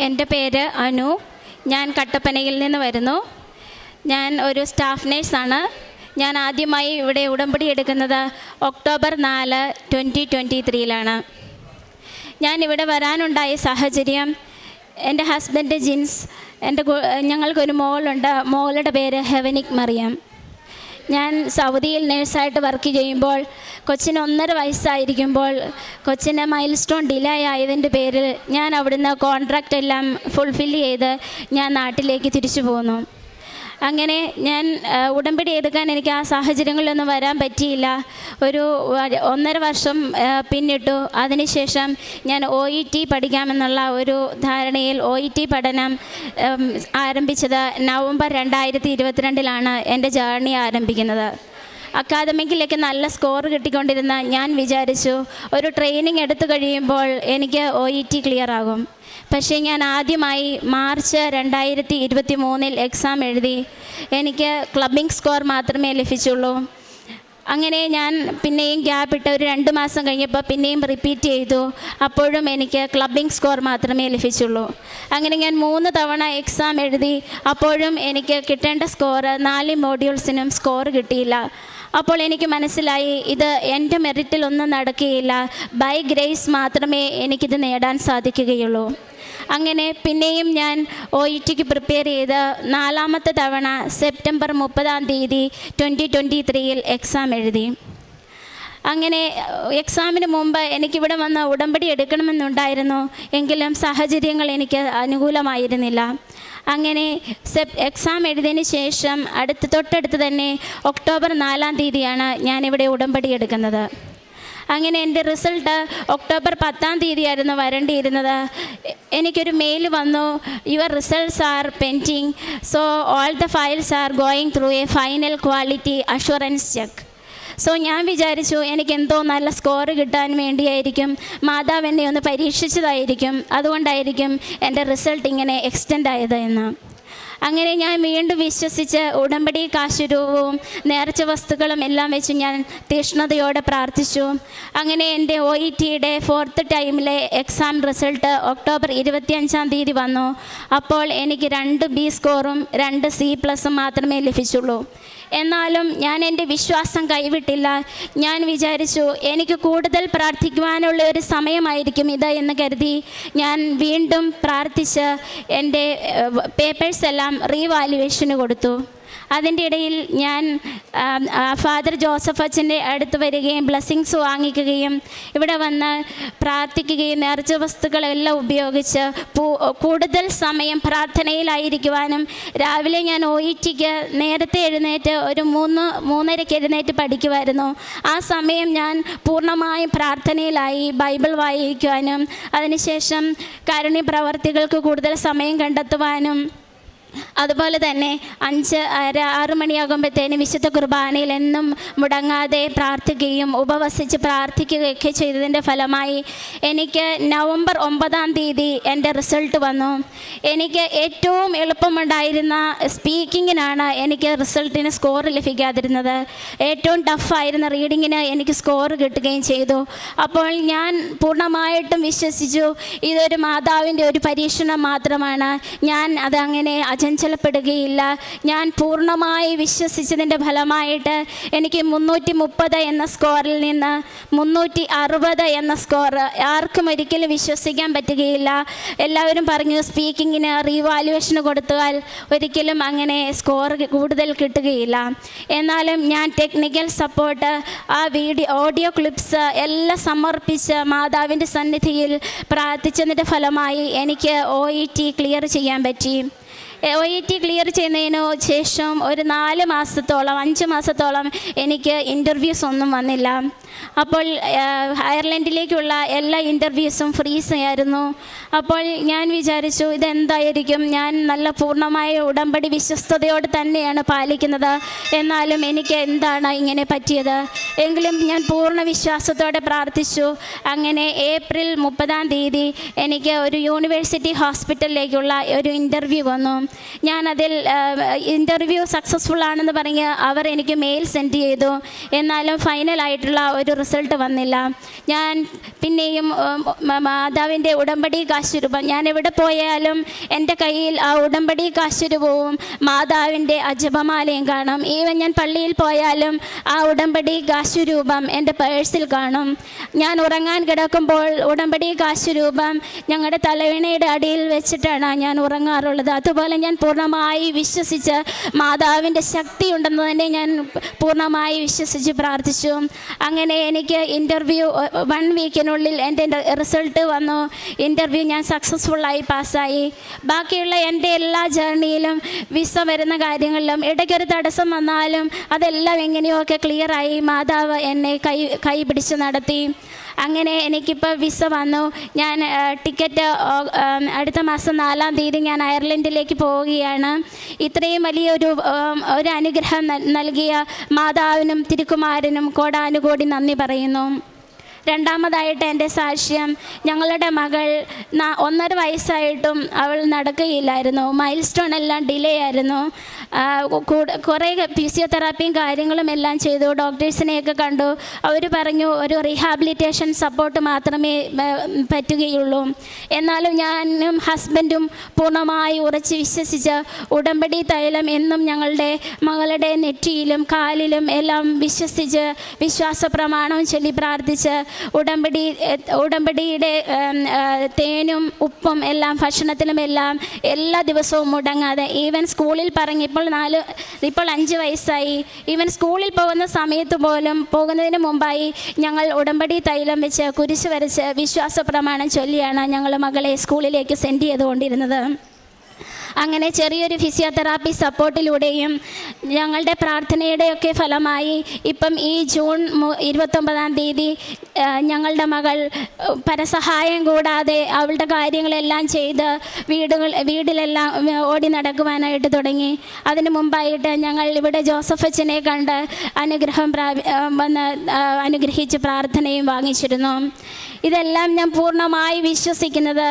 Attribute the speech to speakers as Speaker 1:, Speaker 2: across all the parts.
Speaker 1: എന്റെ പേര് അനു. ഞാൻ കട്ടപ്പനയിൽ നിന്ന് വരുന്നു. ഞാൻ ഒരു സ്റ്റാഫ് നേഴ്സാണ്. ഞാൻ ആദ്യമായി ഇവിടെ ഉടമ്പടി എടുക്കുന്നത് ഒക്ടോബർ നാല് ട്വന്റി ട്വന്റി ത്രീയിലാണ്. ഞാൻ ഇവിടെ വരാനുണ്ടായ സാഹചര്യം എന്റെ ഹസ്ബൻഡ് ജിൻസ് എന്റെ ഞങ്ങൾക്കൊരു മോളുണ്ട്. മോളുടെ പേര് ഹെവനിക് മറിയം. ഞാൻ സൗദിയിൽ നേഴ്സായിട്ട് വർക്ക് ചെയ്യുമ്പോൾ കൊച്ചിന് ഒന്നര വയസ്സായിരിക്കുമ്പോൾ കൊച്ചിന്റെ മൈൽ സ്റ്റോൺ ഡിലേ ആയതിന്റെ പേരിൽ ഞാൻ അവിടുന്ന് കോൺട്രാക്റ്റ് എല്ലാം ഫുൾഫിൽ ചെയ്ത് ഞാൻ നാട്ടിലേക്ക് തിരിച്ചു പോന്നു. അങ്ങനെ ഞാൻ ഉടമ്പടി എടുക്കാൻ എനിക്ക് ആ സാഹചര്യങ്ങളിലൊന്നും വരാൻ പറ്റിയില്ല. ഒരു ഒന്നര വർഷം പിന്നിട്ടു. അതിനുശേഷം ഞാൻ ഒ ഇ ടി പഠിക്കാമെന്നുള്ള ഒരു ധാരണയിൽ ഒ ഇ ടി പഠനം ആരംഭിച്ചത് നവംബർ രണ്ടായിരത്തി ഇരുപത്തിരണ്ടിലാണ് എന്റെ ജേർണി ആരംഭിക്കുന്നത്. അക്കാദമിക്കിലേക്ക് നല്ല സ്കോർ കിട്ടിക്കൊണ്ടിരുന്ന ഞാൻ വിചാരിച്ചു ഒരു ട്രെയിനിങ് എടുത്തു കഴിയുമ്പോൾ എനിക്ക് ഒ ഇ ടി ക്ലിയർ ആകും. പക്ഷേ ഞാൻ ആദ്യമായി മാർച്ച് രണ്ടായിരത്തി ഇരുപത്തി മൂന്നിൽ എക്സാം എഴുതി. എനിക്ക് ക്ലബിംഗ് സ്കോർ മാത്രമേ ലഭിച്ചുള്ളൂ. അങ്ങനെ ഞാൻ പിന്നെയും ഗ്യാപ്പ് ഇട്ട് ഒരു രണ്ട് മാസം കഴിഞ്ഞപ്പോൾ പിന്നെയും റിപ്പീറ്റ് ചെയ്തു. അപ്പോഴും എനിക്ക് ക്ലബിംഗ് സ്കോർ മാത്രമേ ലഭിച്ചുള്ളൂ. അങ്ങനെ ഞാൻ മൂന്ന് തവണ എക്സാം എഴുതി. അപ്പോഴും എനിക്ക് കിട്ടേണ്ട സ്കോർ നാല് മോഡ്യൂൾസിനും സ്കോർ കിട്ടിയില്ല. അപ്പോൾ എനിക്ക് മനസ്സിലായി ഇത് എന്റെ മെറിറ്റിലൊന്നും നടക്കുകയില്ല. ബൈ ഗ്രേസ് മാത്രമേ എനിക്കിത് നേടാൻ സാധിക്കുകയുള്ളൂ. അങ്ങനെ പിന്നെയും ഞാൻ ഒ ഇ ടിക്ക് പ്രിപ്പയർ ചെയ്ത് നാലാമത്തെ തവണ സെപ്റ്റംബർ മുപ്പതാം തീയതി ട്വന്റി ട്വന്റി ത്രീയിൽ എക്സാം എഴുതി. അങ്ങനെ എക്സാമിന് മുമ്പ് എനിക്കിവിടെ വന്ന് ഉടമ്പടി എടുക്കണമെന്നുണ്ടായിരുന്നു. എങ്കിലും സാഹചര്യങ്ങൾ എനിക്ക് അനുകൂലമായിരുന്നില്ല. അങ്ങനെ സെപ് എക്സാം എഴുതിയതിന് ശേഷം അടുത്ത് തൊട്ടടുത്ത് തന്നെ ഒക്ടോബർ നാലാം തീയതിയാണ് ഞാനിവിടെ ഉടമ്പടി എടുക്കുന്നത്. അങ്ങനെ എന്റെ റിസൾട്ട് ഒക്ടോബർ പത്താം തീയതിയായിരുന്നു വരേണ്ടിയിരുന്നത്. എനിക്കൊരു മെയിൽ വന്നു. Your results are pending so all the files are going through a final quality assurance check so ഞാൻ വിചാരിച്ചു എനിക്ക് എന്തോ നല്ല സ്കോർ കിട്ടാൻ വേണ്ടിയായിരിക്കും. മാതാവ് എന്നെ ഒന്ന് പരീക്ഷിച്ചതായിരിക്കും. അതുകൊണ്ടായിരിക്കും എന്റെ റിസൾട്ട് ഇങ്ങനെ എക്സ്റ്റെൻഡ് ആയത് എന്ന്. അങ്ങനെ ഞാൻ വീണ്ടും വിശ്വസിച്ച് ഉടമ്പടി കാശുരൂപവും നേർച്ച വസ്തുക്കളും എല്ലാം വെച്ച് ഞാൻ തീഷ്ണതയോടെ പ്രാർത്ഥിച്ചു. അങ്ങനെ എന്റെ ഒ ഇ ടിയുടെ ഫോർത്ത് ടൈമിലെ എക്സാം റിസൾട്ട് ഒക്ടോബർ ഇരുപത്തിയഞ്ചാം തീയതി വന്നു. അപ്പോൾ എനിക്ക് രണ്ട് ബി സ്കോറും രണ്ട് സി പ്ലസും മാത്രമേ ലഭിച്ചുള്ളൂ. എന്നാലും ഞാൻ എന്റെ വിശ്വാസം കൈവിട്ടില്ല. ഞാൻ വിചാരിച്ചു എനിക്ക് കൂടുതൽ പ്രാർത്ഥിക്കുവാനുള്ള ഒരു സമയമായിരിക്കും ഇത് എന്ന് കരുതി ഞാൻ വീണ്ടും പ്രാർത്ഥിച്ച് എന്റെ പേപ്പേഴ്സ് എല്ലാം റീവാലുവേഷന് കൊടുത്തു. അതിന്റെ ഇടയിൽ ഞാൻ ഫാദർ ജോസഫ് അച്ഛന്റെ അടുത്ത് വരികയും ബ്ലെസ്സിങ്സ് വാങ്ങിക്കുകയും ഇവിടെ വന്ന് പ്രാർത്ഥിക്കുകയും നേർച്ച വസ്തുക്കളെല്ലാം ഉപയോഗിച്ച് കൂടുതൽ സമയം പ്രാർത്ഥനയിലായിരിക്കുവാനും രാവിലെ ഞാൻ ഒ ഇ ടിക്ക് നേരത്തെ എഴുന്നേറ്റ് ഒരു മൂന്ന് മൂന്നരയ്ക്ക് എഴുന്നേറ്റ് പഠിക്കുമായിരുന്നു ആ സമയം ഞാൻ പൂർണമായും പ്രാർത്ഥനയിലായി ബൈബിൾ വായിക്കുവാനും അതിനുശേഷം കരുണി പ്രവർത്തികൾക്ക് കൂടുതൽ സമയം കണ്ടെത്തുവാനും അതുപോലെ തന്നെ അഞ്ച് ആറ് മണിയാകുമ്പോഴത്തേനും വിശുദ്ധ കുർബാനയിൽ എന്നും മുടങ്ങാതെ പ്രാർത്ഥിക്കുകയും ഉപവസിച്ച് പ്രാർത്ഥിക്കുകയൊക്കെ ചെയ്തതിന്റെ ഫലമായി എനിക്ക് നവംബർ ഒമ്പതാം തീയതി എന്റെ റിസൾട്ട് വന്നു. എനിക്ക് ഏറ്റവും എളുപ്പമുണ്ടായിരുന്ന സ്പീക്കിങ്ങിനാണ് എനിക്ക് റിസൾട്ടിന് സ്കോർ ലഭിക്കാതിരുന്നത്. ഏറ്റവും ടഫായിരുന്ന റീഡിങ്ങിന് എനിക്ക് സ്കോർ കിട്ടുകയും ചെയ്തു. അപ്പോൾ ഞാൻ പൂർണമായിട്ടും വിശ്വസിച്ചു. ഇതൊരു മാതാവിന്റെ ഒരു പരീക്ഷണം മാത്രമാണ്. ഞാൻ അതങ്ങനെ അചഞ്ചലപ്പെടുകയില്ല ഞാൻ പൂർണമായി വിശ്വസിച്ചതിന്റെ ഫലമായിട്ട് എനിക്ക് മുന്നൂറ്റി മുപ്പത് എന്ന സ്കോറിൽ നിന്ന് മുന്നൂറ്റി അറുപത് എന്ന സ്കോർ ആർക്കും ഒരിക്കലും വിശ്വസിക്കാൻ പറ്റുകയില്ല. എല്ലാവരും പറഞ്ഞു സ്പീക്കിങ്ങിന് റീവാലുവേഷന് കൊടുത്താൽ ഒരിക്കലും അങ്ങനെ സ്കോർ കൂടുതൽ കിട്ടുകയില്ല. എന്നാലും ഞാൻ ടെക്നിക്കൽ സപ്പോർട്ട് ആ വീഡിയോ ഓഡിയോ ക്ലിപ്സ് എല്ലാം സമർപ്പിച്ച് മാതാവിന്റെ സന്നിധിയിൽ പ്രാർത്ഥിച്ചതിന്റെ ഫലമായി എനിക്ക് ഒ ഇ ടി ക്ലിയർ ചെയ്യാൻ പറ്റി. ഒ ഇ ടി ക്ലിയർ ചെയ്യുന്നതിന് ശേഷം ഒരു നാല് മാസത്തോളം അഞ്ച് മാസത്തോളം എനിക്ക് ഇന്റർവ്യൂസ് ഒന്നും വന്നില്ല. അപ്പോൾ അയർലൻഡിലേക്കുള്ള എല്ലാ ഇന്റർവ്യൂസും ഫ്രീസ് ആയിരുന്നു. അപ്പോൾ ഞാൻ വിചാരിച്ചു ഇതെന്തായിരിക്കും? ഞാൻ നല്ല പൂർണമായ ഉടമ്പടി വിശ്വസ്തയോടെ തന്നെയാണ് പാലിക്കുന്നത്. എന്നാലും എനിക്ക് എന്താണ് ഇങ്ങനെ പറ്റിയത്? എങ്കിലും ഞാൻ പൂർണ വിശ്വാസത്തോടെ പ്രാർത്ഥിച്ചു. അങ്ങനെ ഏപ്രിൽ മുപ്പതാം തീയതി എനിക്ക് ഒരു യൂണിവേഴ്സിറ്റി ഹോസ്പിറ്റലിലേക്കുള്ള ഒരു ഇന്റർവ്യൂ വന്നു. ഞാനതിൽ ഇന്റർവ്യൂ സക്സസ്ഫുൾ ആണെന്ന് പറഞ്ഞ് അവർ എനിക്ക് മെയിൽ സെൻഡ് ചെയ്തു. എന്നാലും ഫൈനലായിട്ടുള്ള ഒരു റിസൾട്ട് വന്നില്ല. ഞാൻ പിന്നെയും മാതാവിന്റെ ഉടമ്പടി കാശുരൂപം ഞാൻ എവിടെ പോയാലും എന്റെ കയ്യിൽ ആ ഉടമ്പടി കാശുരൂപവും മാതാവിന്റെ അജപമാലയും കാണും. ഈവൻ ഞാൻ പള്ളിയിൽ പോയാലും ആ ഉടമ്പടി കാശുരൂപം എന്റെ പേഴ്സിൽ കാണും. ഞാൻ ഉറങ്ങാൻ കിടക്കുമ്പോൾ ഉടമ്പടി കാശുരൂപം ഞങ്ങളുടെ തലവിണയുടെ അടിയിൽ വെച്ചിട്ടാണ് ഞാൻ ഉറങ്ങാറുള്ളത്. അതുപോലെ ഞാൻ പൂർണമായി വിശ്വസിച്ച് മാതാവിന്റെ ശക്തി ഉണ്ടെന്ന് തന്നെ ഞാൻ പൂർണമായി വിശ്വസിച്ച് പ്രാർത്ഥിച്ചു. അങ്ങനെ എനിക്ക് ഇന്റർവ്യൂ വൺ വീക്കിനുള്ളിൽ എന്റെ റിസൾട്ട് വന്നു. ഇന്റർവ്യൂ ഞാൻ സക്സസ്ഫുള്ളായി പാസ്സായി ബാക്കിയുള്ള എന്റെ എല്ലാ ജേർണിയിലും വിസ വരുന്ന കാര്യങ്ങളിലും ഇടയ്ക്കൊരു തടസ്സം വന്നാലും അതെല്ലാം എങ്ങനെയൊക്കെ ക്ലിയറായി മാതാവ് എന്നെ കൈ കൈ പിടിച്ച് നടത്തി. അങ്ങനെ എനിക്കിപ്പോൾ വിസ വന്നു. ഞാൻ ടിക്കറ്റ് അടുത്ത മാസം നാലാം തീയതി ഞാൻ അയർലൻഡിലേക്ക് പോവുകയാണ്. ഇത്രയും വലിയൊരു ഒരു അനുഗ്രഹം നൽകിയ മാതാവിനും തിരുക്കുമാരനും കോടാനുകോടി നന്ദി പറയുന്നു. രണ്ടാമതായിട്ട് എന്റെ സാക്ഷ്യം ഞങ്ങളുടെ മകൾ ഒന്നര വയസ്സായിട്ടും അവൾ നടക്കുകയില്ലായിരുന്നു. മൈൽ സ്റ്റോൺ എല്ലാം ഡിലേ ആയിരുന്നു. കുറേ ഫിസിയോതെറാപ്പിയും കാര്യങ്ങളും എല്ലാം ചെയ്തു. ഡോക്ടേഴ്സിനെയൊക്കെ കണ്ടു. അവർ പറഞ്ഞു ഒരു റീഹാബിലിറ്റേഷൻ സപ്പോർട്ട് മാത്രമേ പറ്റുകയുള്ളൂ. എന്നാലും ഞാനും ഹസ്ബൻഡും പൂർണമായി ഉറച്ച് വിശ്വസിച്ച് ഉടമ്പടി തൈലം എന്നും ഞങ്ങളുടെ മകളുടെ നെറ്റിയിലും കാലിലും എല്ലാം വിശ്വസിച്ച് വിശ്വാസ പ്രമാണം ചൊല്ലി പ്രാർത്ഥിച്ച് ഉടമ്പടി ഉടമ്പടിയുടെ തേനും ഉപ്പും എല്ലാം ഭക്ഷണത്തിലും എല്ലാം എല്ലാ ദിവസവും മുടങ്ങാതെ ഈവൻ സ്കൂളിൽ പറഞ്ഞ് ഇപ്പോൾ നാല് ഇപ്പോൾ അഞ്ച് വയസ്സായി. ഈവൻ സ്കൂളിൽ പോകുന്ന സമയത്ത് പോലും പോകുന്നതിന് മുമ്പായി ഞങ്ങൾ ഉടമ്പടി തൈലം വെച്ച് കുരിശ് വരച്ച് വിശ്വാസ പ്രമാണം ചൊല്ലിയാണ് ഞങ്ങൾ മകളെ സ്കൂളിലേക്ക് സെൻഡ് ചെയ്തുകൊണ്ടിരുന്നത്. അങ്ങനെ ചെറിയൊരു ഫിസിയോതെറാപ്പി സപ്പോർട്ടിലൂടെയും ഞങ്ങളുടെ പ്രാർത്ഥനയുടെയൊക്കെ ഫലമായി ഇപ്പം ഈ ജൂൺ ഇരുപത്തൊമ്പതാം തീയതി ഞങ്ങളുടെ മകൾ പരസഹായം കൂടാതെ അവളുടെ കാര്യങ്ങളെല്ലാം ചെയ്ത് വീടുകൾ വീടിലെല്ലാം ഓടി നടക്കുവാനായിട്ട് തുടങ്ങി. അതിനു മുമ്പായിട്ട് ഞങ്ങൾ ഇവിടെ ജോസഫ് അച്ഛനെ കണ്ട് അനുഗ്രഹം പ്രാപി വന്ന് അനുഗ്രഹിച്ച് പ്രാർത്ഥനയും വാങ്ങിച്ചിരുന്നു. ഇതെല്ലാം ഞാൻ പൂർണമായി വിശ്വസിക്കുന്നത്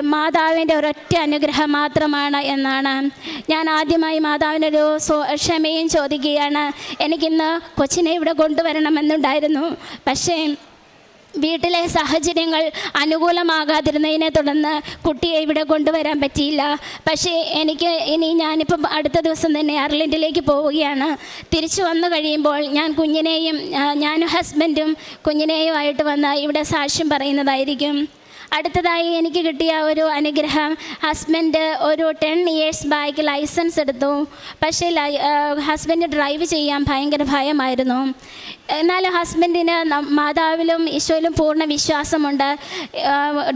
Speaker 1: മാതാവിന്റെ ഒരൊറ്റ അനുഗ്രഹം മാത്രമാണ് എന്നാണ്. ഞാൻ ആദ്യമായി മാതാവിനൊരു ക്ഷമയും ചോദിക്കുകയാണ്. എനിക്കിന്ന് കൊച്ചിനെ ഇവിടെ കൊണ്ടുവരണമെന്നുണ്ടായിരുന്നു. പക്ഷേ വീട്ടിലെ സാഹചര്യങ്ങൾ അനുകൂലമാകാതിരുന്നതിനെ തുടർന്ന് കുട്ടിയെ ഇവിടെ കൊണ്ടുവരാൻ പറ്റിയില്ല. പക്ഷേ എനിക്ക് ഇനി ഞാനിപ്പം അടുത്ത ദിവസം തന്നെ അയർലൻഡിലേക്ക് പോവുകയാണ്. തിരിച്ചു വന്നു കഴിയുമ്പോൾ ഞാൻ കുഞ്ഞിനെയും ഞാനും ഹസ്ബൻഡും കുഞ്ഞിനെയുമായിട്ട് വന്ന് ഇവിടെ സാക്ഷ്യം പറയുന്നതായിരിക്കും. അടുത്തതായി എനിക്ക് കിട്ടിയ ഒരു അനുഗ്രഹം. ഹസ്ബൻഡ് ഒരു ടെൻ ഇയേഴ്സ് ബാക്ക് ലൈസൻസ് എടുത്തു. പക്ഷേ ഹസ്ബൻഡ് ഡ്രൈവ് ചെയ്യാൻ ഭയങ്കര ഭയമായിരുന്നു. എന്നാലും ഹസ്ബൻഡിന് മാതാവിലും ഈശോയിലും പൂർണ വിശ്വാസമുണ്ട്.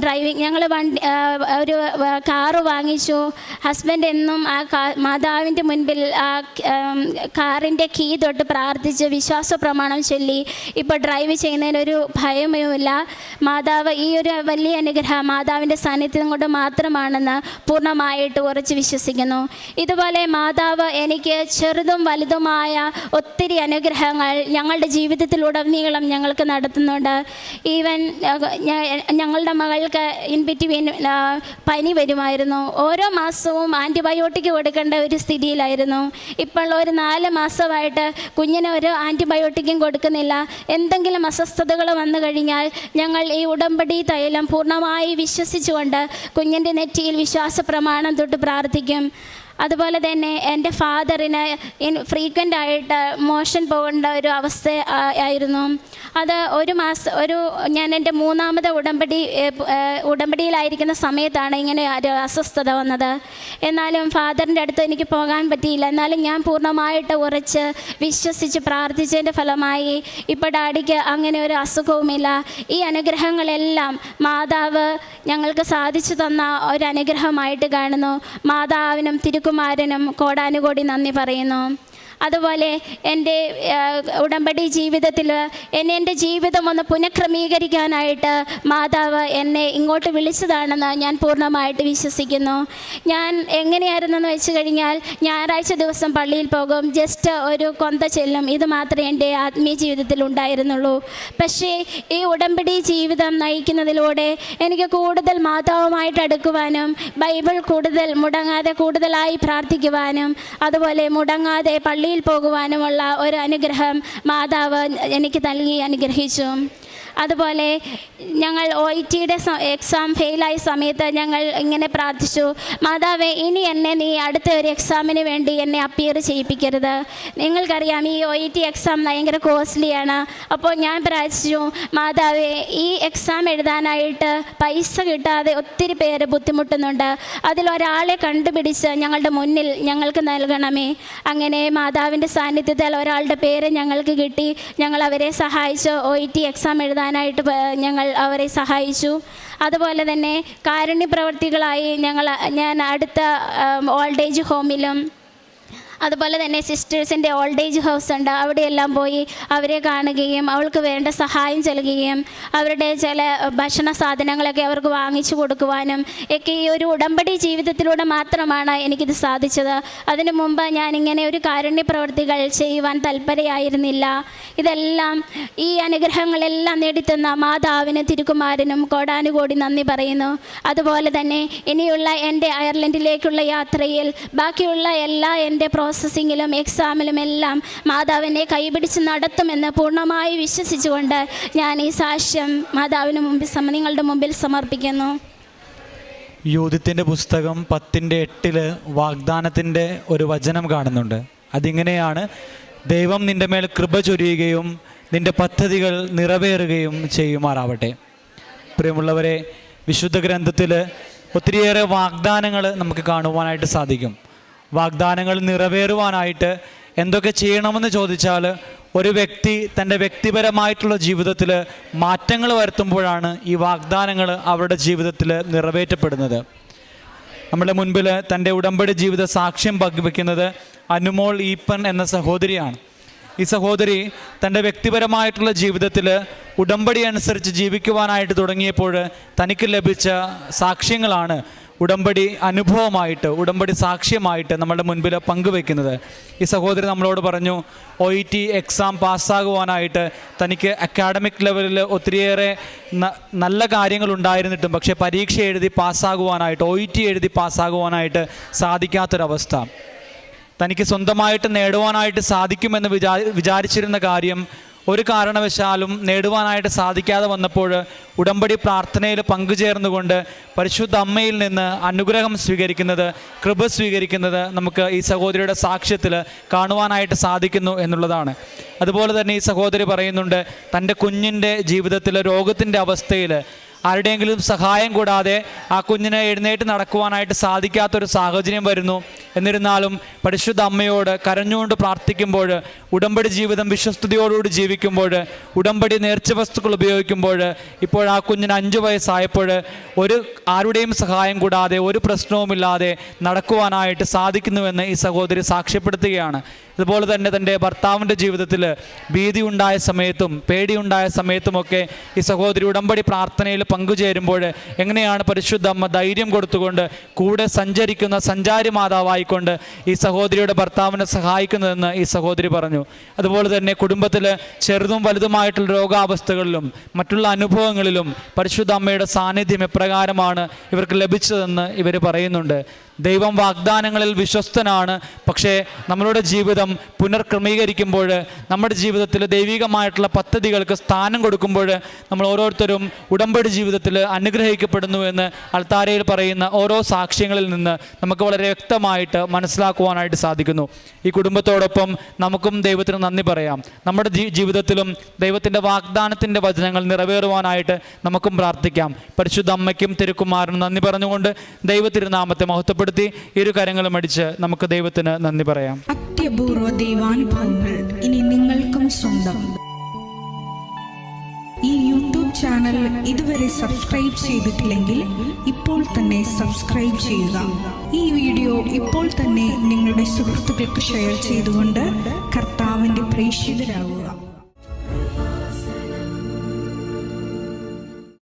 Speaker 1: ഡ്രൈവിംഗ് ഞങ്ങൾ വണ്ടി ഒരു കാറ് വാങ്ങിച്ചു. ഹസ്ബൻഡ് എന്നും ആ മാതാവിന്റെ മുൻപിൽ ആ കാറിന്റെ കീ തൊട്ട് പ്രാർത്ഥിച്ച് വിശ്വാസ പ്രമാണം ചൊല്ലി. ഇപ്പോൾ ഡ്രൈവ് ചെയ്യുന്നതിനൊരു ഭയമേ ഇല്ല മാതാവ് ഈ ഒരു വലിയ അനുഗ്രഹം മാതാവിന്റെ സാന്നിധ്യം കൊണ്ട് മാത്രമാണെന്ന് പൂർണമായിട്ട് ഉറച്ച് വിശ്വസിക്കുന്നു. ഇതുപോലെ മാതാവ് എനിക്ക് ചെറുതും വലുതുമായ ഒത്തിരി അനുഗ്രഹങ്ങൾ ഞങ്ങളുടെ ജീവിതത്തിലുടനീളം ഞങ്ങൾക്ക് നടത്തുന്നുണ്ട്. ഈവൻ ഞങ്ങളുടെ മകൾക്ക് ഇൻ ബിറ്റ്വീൻ പനി വരുമായിരുന്നു. ഓരോ മാസവും ആന്റിബയോട്ടിക് കൊടുക്കേണ്ട ഒരു സ്ഥിതിയിലായിരുന്നു. ഇപ്പോൾ ഒരു നാല് മാസമായിട്ട് കുഞ്ഞിന് ഒരു ആന്റിബയോട്ടിക്കും കൊടുക്കുന്നില്ല. എന്തെങ്കിലും അസ്വസ്ഥതകൾ വന്നു കഴിഞ്ഞാൽ ഞങ്ങൾ ഈ ഉടമ്പടി തൈലം പൂർണമായി വിശ്വസിച്ചുകൊണ്ട് കുഞ്ഞിന്റെ നെറ്റിയിൽ വിശ്വാസ പ്രമാണം തൊട്ട് പ്രാർത്ഥിക്കും. അതുപോലെ തന്നെ എന്റെ ഫാദറിന് ഫ്രീക്വന്റ് ആയിട്ട് മോഷൻ പോകേണ്ട ഒരു അവസ്ഥ ആയിരുന്നു. അത് ഒരു മാസം ഒരു ഞാൻ എന്റെ മൂന്നാമത് ഉടമ്പടി ഉടമ്പടിയിലായിരിക്കുന്ന സമയത്താണ് ഇങ്ങനെ ഒരു അസ്വസ്ഥത വന്നത്. എന്നാലും ഫാദറിന്റെ അടുത്ത് എനിക്ക് പോകാൻ പറ്റിയില്ല. എന്നാലും ഞാൻ പൂർണമായിട്ട് ഉറച്ച് വിശ്വസിച്ച് പ്രാർത്ഥിച്ചതിന്റെ ഫലമായി ഇപ്പോൾ ഡാഡിക്ക് അങ്ങനെ ഒരു അസുഖവുമില്ല. ഈ അനുഗ്രഹങ്ങളെല്ലാം മാതാവ് ഞങ്ങൾക്ക് സാധിച്ചു തന്ന ഒരു അനുഗ്രഹമായിട്ട് കാണുന്നു. മാതാവിനും തിരുക്കുമാരനും കോടാനുകോടി നന്ദി പറയുന്നു. അതുപോലെ എന്റെ ഉടമ്പടി ജീവിതത്തിൽ എന്നെ എന്റെ ജീവിതം ഒന്ന് പുനഃക്രമീകരിക്കാനായിട്ട് മാതാവ് എന്നെ ഇങ്ങോട്ട് വിളിച്ചതാണെന്ന് ഞാൻ പൂർണമായിട്ട് വിശ്വസിക്കുന്നു. ഞാൻ എങ്ങനെയായിരുന്നെന്ന് വെച്ച് കഴിഞ്ഞാൽ ഞായറാഴ്ച ദിവസം പള്ളിയിൽ പോകും. ജസ്റ്റ് ഒരു കൊന്ത ചെല്ലും. ഇത് മാത്രമേ എന്റെ ആത്മീയ ജീവിതത്തിൽ ഉണ്ടായിരുന്നുള്ളൂ. പക്ഷേ ഈ ഉടമ്പടി ജീവിതം നയിക്കുന്നതിലൂടെ എനിക്ക് കൂടുതൽ മാതാവുമായിട്ട് അടുക്കുവാനും ബൈബിൾ കൂടുതൽ മുടങ്ങാതെ കൂടുതലായി പ്രാർത്ഥിക്കുവാനും അതുപോലെ മുടങ്ങാതെ പോകുവാനുമുള്ള ഒരു അനുഗ്രഹം മാതാവ് എനിക്ക് നൽകി അനുഗ്രഹിച്ചു. അതുപോലെ ഞങ്ങൾ ഒ ഇ ടിയുടെ എക്സാം ഫെയിലായ സമയത്ത് ഞങ്ങൾ ഇങ്ങനെ പ്രാർത്ഥിച്ചു മാതാവേ ഇനി എന്നെ നീ അടുത്ത ഒരു എക്സാമിന് വേണ്ടി എന്നെ അപ്പിയർ ചെയ്യിപ്പിക്കരുത്. നിങ്ങൾക്കറിയാം ഈ ഒ ഇ ടി എക്സാം ഭയങ്കര കോസ്റ്റ്ലിയാണ് അപ്പോൾ ഞാൻ പ്രാർത്ഥിച്ചു മാതാവേ ഈ എക്സാം എഴുതാനായിട്ട് പൈസ കിട്ടാതെ ഒത്തിരി പേര് ബുദ്ധിമുട്ടുന്നുണ്ട്. അതിലൊരാളെ കണ്ടുപിടിച്ച് ഞങ്ങളുടെ മുന്നിൽ ഞങ്ങൾക്ക് നൽകണമേ. അങ്ങനെ മാതാവിന്റെ സാന്നിധ്യത്തിൽ ഒരാളുടെ പേര് ഞങ്ങൾക്ക് കിട്ടി. ഞങ്ങൾ അവരെ സഹായിച്ച് ഒ ഇ ടി എക്സാം എഴുതാനായിട്ട് പ- ഞങ്ങൾ അവരെ സഹായിച്ചു. അതുപോലെ തന്നെ കാരുണ്യ പ്രവർത്തികളായി ഞങ്ങൾ ഞാൻ അടുത്ത ഓൾഡ് ഏജ് ഹോമിലും അതുപോലെ തന്നെ സിസ്റ്റേഴ്സിന്റെ ഓൾഡ് ഏജ് ഹൗസ് ഉണ്ട്. അവിടെയെല്ലാം പോയി അവരെ കാണുകയും അവൾക്ക് വേണ്ട സഹായം നൽകുകയും അവരുടെ ചില ഭക്ഷണ സാധനങ്ങളൊക്കെ അവർക്ക് വാങ്ങിച്ചു കൊടുക്കുവാനും ഒക്കെ ഈ ഒരു ഉടമ്പടി ജീവിതത്തിലൂടെ മാത്രമാണ് എനിക്കിത് സാധിച്ചത്. അതിനു മുമ്പ് ഞാൻ ഇങ്ങനെ ഒരു കാരുണ്യ പ്രവൃത്തികൾ ചെയ്യുവാൻ താല്പര്യമായിരുന്നില്ല ഇതെല്ലാം ഈ അനുഗ്രഹങ്ങളെല്ലാം നേടിത്തന്ന മാതാവിന് തിരുക്കുമാരനും കോടാനുകോടി നന്ദി പറയുന്നു. അതുപോലെ തന്നെ ഇനിയുള്ള എന്റെ അയർലൻഡിലേക്കുള്ള യാത്രയിൽ ബാക്കിയുള്ള എല്ലാ എന്റെ പ്രോസസ്സിങ്ങിലും എക്സാമിലും എല്ലാം മാതാവിനെ കൈപിടിച്ച് നടത്തുമെന്ന് പൂർണമായി വിശ്വസിച്ചുകൊണ്ട് ഞാൻ ഈ സാക്ഷ്യം മാതാവിന് മുമ്പിൽ നിങ്ങളുടെ മുമ്പിൽ സമർപ്പിക്കുന്നു.
Speaker 2: യൂതിത്തിന്റെ പുസ്തകം പത്തിന്റെ എട്ടിൽ വാഗ്ദാനത്തിന്റെ ഒരു വചനം കാണുന്നുണ്ട്. അതിങ്ങനെയാണ് ദൈവം നിന്റെ മേൽ കൃപ ചൊരിയുകയും നിന്റെ പദ്ധതികൾ നിറവേറുകയും ചെയ്യുമാറാവട്ടെ. പ്രിയമുള്ളവരെ വിശുദ്ധ ഗ്രന്ഥത്തിൽ ഒത്തിരിയേറെ വാഗ്ദാനങ്ങൾ നമുക്ക് കാണുവാനായിട്ട് സാധിക്കും. വാഗ്ദാനങ്ങൾ നിറവേറുവാനായിട്ട് എന്തൊക്കെ ചെയ്യണമെന്ന് ചോദിച്ചാൽ ഒരു വ്യക്തി തന്റെ വ്യക്തിപരമായിട്ടുള്ള ജീവിതത്തിൽ മാറ്റങ്ങൾ വരുത്തുമ്പോഴാണ് ഈ വാഗ്ദാനങ്ങൾ അവരുടെ ജീവിതത്തിൽ നിറവേറ്റപ്പെടുന്നത്. നമ്മുടെ മുൻപിൽ തന്റെ ഉടമ്പടി ജീവിത സാക്ഷ്യം പങ്കുവെക്കുന്നത് അനുമോൾ ഈപ്പൻ എന്ന സഹോദരിയാണ്. ഈ സഹോദരി തന്റെ വ്യക്തിപരമായിട്ടുള്ള ജീവിതത്തിൽ ഉടമ്പടി അനുസരിച്ച് ജീവിക്കുവാനായിട്ട് തുടങ്ങിയപ്പോൾ തനിക്ക് ലഭിച്ച സാക്ഷ്യങ്ങളാണ് ഉടമ്പടി അനുഭവമായിട്ട് ഉടമ്പടി സാക്ഷ്യമായിട്ട് നമ്മുടെ മുൻപിൽ പങ്കുവെക്കുന്നത്. ഈ സഹോദരി നമ്മളോട് പറഞ്ഞു ഒ ഇ ടി എക്സാം പാസ്സാകുവാനായിട്ട് തനിക്ക് അക്കാഡമിക് ലെവലിൽ ഒത്തിരിയേറെ നല്ല കാര്യങ്ങൾ ഉണ്ടായിരുന്നിട്ടും പക്ഷേ പരീക്ഷ എഴുതി പാസ്സാകുവാനായിട്ട് ഒ ഇ ടി എഴുതി പാസ്സാകുവാനായിട്ട് സാധിക്കാത്തൊരവസ്ഥ. തനിക്ക് സ്വന്തമായിട്ട് നേടുവാനായിട്ട് സാധിക്കുമെന്ന് വിചാ വിചാരിച്ചിരുന്ന കാര്യം ഒരു കാരണവശാലും നേടുവാനായിട്ട് സാധിക്കാതെ വന്നപ്പോൾ ഉടമ്പടി പ്രാർത്ഥനയിൽ പങ്കുചേർന്നുകൊണ്ട് പരിശുദ്ധ അമ്മയിൽ നിന്ന് അനുഗ്രഹം സ്വീകരിക്കുന്നത് കൃപ സ്വീകരിക്കുന്നത് നമുക്ക് ഈ സഹോദരിയുടെ സാക്ഷ്യത്തിൽ കാണുവാനായിട്ട് സാധിക്കുന്നു എന്നുള്ളതാണ്. അതുപോലെ തന്നെ ഈ സഹോദരി പറയുന്നുണ്ട് തന്റെ കുഞ്ഞിന്റെ ജീവിതത്തിൽ രോഗത്തിന്റെ അവസ്ഥയിൽ ആരുടെയെങ്കിലും സഹായം കൂടാതെ ആ കുഞ്ഞിനെ എഴുന്നേറ്റ് നടക്കുവാനായിട്ട് സാധിക്കാത്തൊരു സാഹചര്യം വരുന്നു. എന്നിരുന്നാലും പരിശുദ്ധ അമ്മയോട് കരഞ്ഞുകൊണ്ട് പ്രാർത്ഥിക്കുമ്പോൾ ഉടമ്പടി ജീവിതം വിശ്വസ്തയോടുകൂടി ജീവിക്കുമ്പോൾ ഉടമ്പടി നേർച്ച വസ്തുക്കൾ ഉപയോഗിക്കുമ്പോൾ ഇപ്പോൾ ആ കുഞ്ഞിന് അഞ്ച് വയസ്സായപ്പോൾ ഒരു ആരുടെയും സഹായം കൂടാതെ ഒരു പ്രശ്നവുമില്ലാതെ നടക്കുവാനായിട്ട് സാധിക്കുന്നുവെന്ന് ഈ സഹോദരി സാക്ഷ്യപ്പെടുത്തുകയാണ്. അതുപോലെ തന്നെ തന്റെ ഭർത്താവിന്റെ ജീവിതത്തിൽ ഭീതി ഉണ്ടായ സമയത്തും പേടിയുണ്ടായ സമയത്തുമൊക്കെ ഈ സഹോദരി ഉടമ്പടി പ്രാർത്ഥനയിൽ പങ്കുചേരുമ്പോൾ എങ്ങനെയാണ് പരിശുദ്ധ അമ്മ ധൈര്യം കൊടുത്തുകൊണ്ട് കൂടെ സഞ്ചരിക്കുന്ന സഞ്ചാരി മാതാവായിക്കൊണ്ട് ഈ സഹോദരിയുടെ ഭർത്താവിനെ സഹായിക്കുന്നതെന്ന് ഈ സഹോദരി പറഞ്ഞു. അതുപോലെ തന്നെ കുടുംബത്തിൽ ചെറുതും വലുതുമായിട്ടുള്ള രോഗാവസ്ഥകളിലും മറ്റുള്ള അനുഭവങ്ങളിലും പരിശുദ്ധ അമ്മയുടെ സാന്നിധ്യം എപ്രകാരമാണ് ഇവർക്ക് ലഭിച്ചതെന്ന് ഇവർ പറയുന്നുണ്ട്. ദൈവം വാഗ്ദാനങ്ങളിൽ വിശ്വസ്തനാണ്. പക്ഷേ നമ്മളുടെ ജീവിതം പുനർക്രമീകരിക്കുമ്പോൾ നമ്മുടെ ജീവിതത്തിൽ ദൈവികമായിട്ടുള്ള പദ്ധതികൾക്ക് സ്ഥാനം കൊടുക്കുമ്പോൾ നമ്മൾ ഓരോരുത്തരും ഉടമ്പടി ജീവിതത്തിൽ അനുഗ്രഹിക്കപ്പെടുന്നു എന്ന് അൾത്താരയിൽ പറയുന്ന ഓരോ സാക്ഷ്യങ്ങളിൽ നിന്ന് നമുക്ക് വളരെ വ്യക്തമായിട്ട് മനസ്സിലാക്കുവാനായിട്ട് സാധിക്കുന്നു. ഈ കുടുംബത്തോടൊപ്പം നമുക്കും ദൈവത്തിന് നന്ദി പറയാം. നമ്മുടെ ജീവിതത്തിലും ദൈവത്തിന്റെ വാഗ്ദാനത്തിന്റെ വചനങ്ങൾ നിറവേറുവാനായിട്ട് നമുക്കും പ്രാർത്ഥിക്കാം. പരിശുദ്ധ അമ്മയ്ക്കും തിരുക്കുമാരനും നന്ദി പറഞ്ഞുകൊണ്ട് ദൈവത്തിരുനാമത്തെ മഹത്വപ്പെടുത്തി ഇരു കരങ്ങളും അടിച്ച് നമുക്ക് ദൈവത്തിന് നന്ദി പറയാം.
Speaker 3: അത്യപൂർവ ദൈവാനുഭവങ്ങൾ ഇനി നിങ്ങൾക്കും സ്വന്തം. ഈ യൂട്യൂബ് ചാനൽ ഇതുവരെ സബ്സ്ക്രൈബ് ചെയ്തിട്ടില്ലെങ്കിൽ ഇപ്പോൾ തന്നെ സബ്സ്ക്രൈബ് ചെയ്യുക. ഈ വീഡിയോ ഇപ്പോൾ തന്നെ നിങ്ങളുടെ സുഹൃത്തുക്കൾക്ക് ഷെയർ ചെയ്തുകൊണ്ട് കർത്താവിന്റെ പ്രേക്ഷിതരാകുക.